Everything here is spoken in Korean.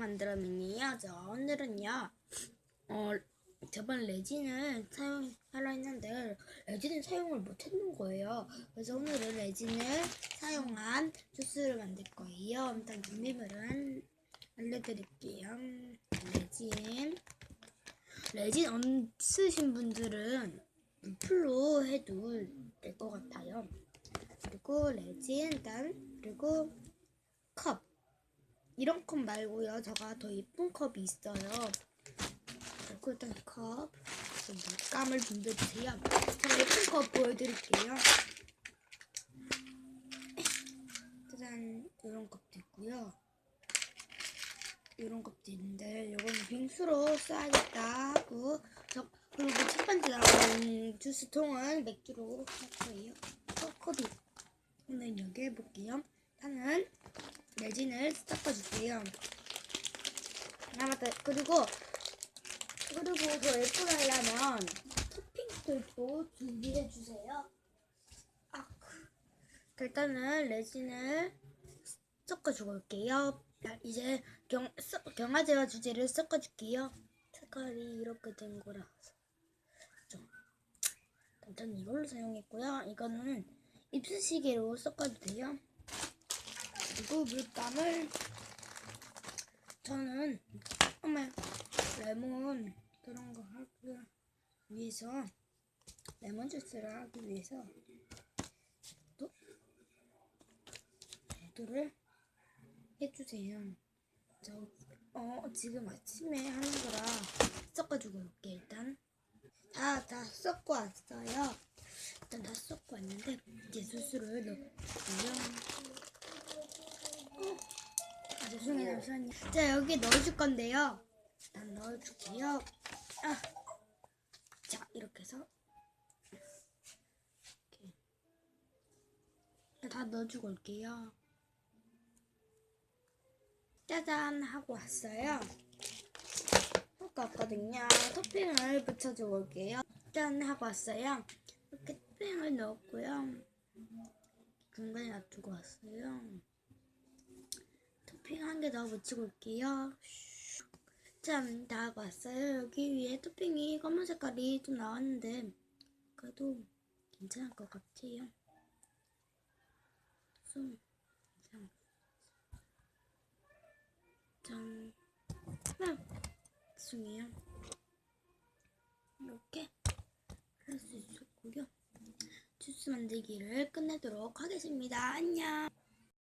만들어 미니요. 저 오늘은요. 어 저번 레진을 사용하려 했는데 레진을 사용을 못 했는 거예요. 그래서 오늘은 레진을 사용한 주스를 만들 거예요. 일단 준비물은 알려드릴게요. 레진 레진 없으신 분들은 풀로 해도 될 것 같아요. 그리고 레진 일단 그리고 컵 이런 컵 말고요. 제가 더 예쁜 컵이 있어요. 그리고 일단 컵좀 물감을 준비해주세요. 제가 예쁜 컵 보여드릴게요. 짜잔 이런 컵도 있고요. 이런 컵도 있는데 이거는 빙수로 써야겠다 하고 저 그리고 첫 번째 나온 주스통은 맥주로 할 거예요. 어, 컵이 오늘 여기 해볼게요. 일단은 레진을 섞어줄게요. 아 맞다. 그리고 그리고 더 예쁘게 하려면 토핑들도 준비해 주세요. 아, 그- 일단은 레진을 섞어주고 올게요. 자, 이제 경, 써- 경화제와 주제를 섞어줄게요. 색깔이 이렇게 된 거라서 좀 일단 이걸로 사용했고요. 이거는 입수시개로 섞어도 돼요. 그리고 물감을 저는 정말 레몬 그런 거 하기 위해서 레몬 주스를 하기 위해서 또 도를 해주세요. 저 어, 지금 아침에 하는 거라 섞어주고 올게 일단 다 다 섞고 왔어요. 일단 다 섞고 왔는데 이제 수수를 넣고요. 죄송해요 잠시만요. 자 여기 넣어줄 건데요. 일단 넣어줄게요. 아, 자 이렇게 해서 이렇게 다 넣어주고 올게요. 짜잔 하고 왔어요. 하고 왔거든요. 토핑을 붙여주고 올게요. 짠 하고 왔어요. 이렇게 토핑을 넣었고요. 중간에 놔두고 왔어요. 토핑 한 개더 붙이고 올게요. 짠, 다 왔어요. 여기 위에 토핑이 검은 색깔이 좀 나왔는데 그래도 괜찮을 것 같아요. 좀 괜찮을 짠. 아, 죄송해요. 이렇게 할 수 있었고요. 주스 만들기를 끝내도록 하겠습니다. 안녕.